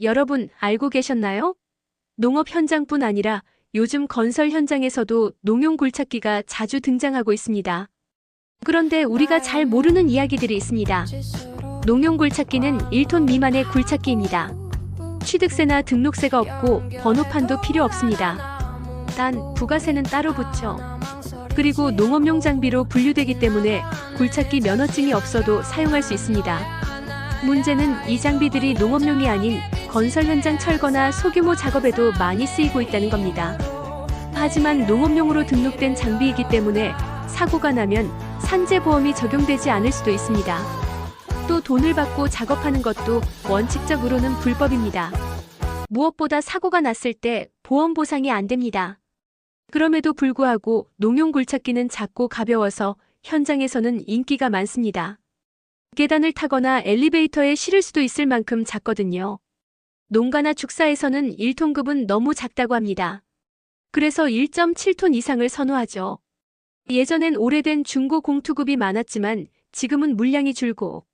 여러분 알고 계셨나요? 농업 현장뿐 아니라 요즘 건설 현장에서도 농용 굴착기가 자주 등장하고 있습니다. 그런데 우리가 잘 모르는 이야기들이 있습니다. 농용 굴착기는 1톤 미만의 굴착기입니다. 취득세나 등록세가 없고 번호판도 필요 없습니다. 단 부가세는 따로 붙죠. 그리고 농업용 장비로 분류되기 때문에 굴착기 면허증이 없어도 사용할 수 있습니다. 문제는 이 장비들이 농업용이 아닌 건설 현장 철거나 소규모 작업에도 많이 쓰이고 있다는 겁니다. 하지만 농업용으로 등록된 장비이기 때문에 사고가 나면 산재보험이 적용되지 않을 수도 있습니다. 또 돈을 받고 작업하는 것도 원칙적으로는 불법입니다. 무엇보다 사고가 났을 때 보험 보상이 안 됩니다. 그럼에도 불구하고 농용 굴착기는 작고 가벼워서 현장에서는 인기가 많습니다. 계단을 타거나 엘리베이터에 실을 수도 있을 만큼 작거든요. 농가나 축사에서는 1톤급은 너무 작다고 합니다. 그래서 1.7톤 이상을 선호하죠. 예전엔 오래된 중고 공투급이 많았지만 지금은 물량이 줄고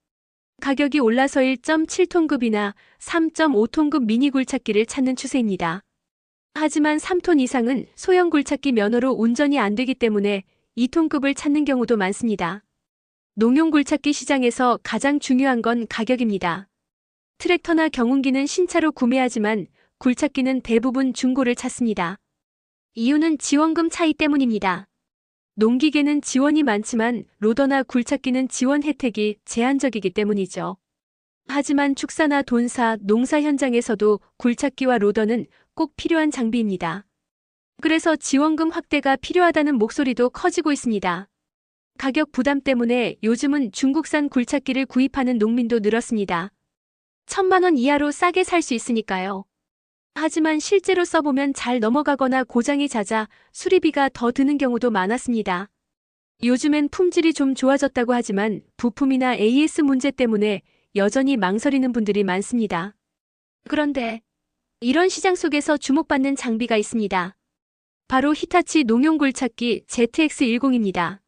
가격이 올라서 1.7톤급이나 3.5톤급 미니 굴착기를 찾는 추세입니다. 하지만 3톤 이상은 소형 굴착기 면허로 운전이 안 되기 때문에 2톤급을 찾는 경우도 많습니다. 농용 굴착기 시장에서 가장 중요한 건 가격입니다. 트랙터나 경운기는 신차로 구매하지만 굴착기는 대부분 중고를 찾습니다. 이유는 지원금 차이 때문입니다. 농기계는 지원이 많지만 로더나 굴착기는 지원 혜택이 제한적이기 때문이죠. 하지만 축사나 돈사, 농사 현장에서도 굴착기와 로더는 꼭 필요한 장비입니다. 그래서 지원금 확대가 필요하다는 목소리도 커지고 있습니다. 가격 부담 때문에 요즘은 중국산 굴착기를 구입하는 농민도 늘었습니다. 천만 원 이하로 싸게 살 수 있으니까요. 하지만 실제로 써보면 잘 넘어가거나 고장이 잦아 수리비가 더 드는 경우도 많았습니다. 요즘엔 품질이 좀 좋아졌다고 하지만 부품이나 AS 문제 때문에 여전히 망설이는 분들이 많습니다. 그런데 이런 시장 속에서 주목받는 장비가 있습니다. 바로 히타치 농용 굴착기 ZX10입니다.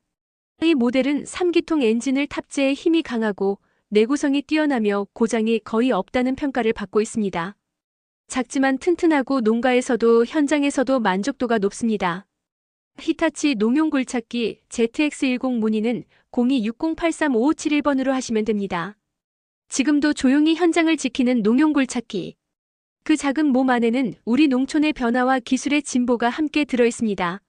이 모델은 3기통 엔진을 탑재해 힘이 강하고 내구성이 뛰어나며 고장이 거의 없다는 평가를 받고 있습니다. 작지만 튼튼하고 농가에서도 현장에서도 만족도가 높습니다. 히타치 농용 굴착기 ZX10 문의는 0260835571번으로 하시면 됩니다. 지금도 조용히 현장을 지키는 농용 굴착기. 그 작은 몸 안에는 우리 농촌의 변화와 기술의 진보가 함께 들어 있습니다.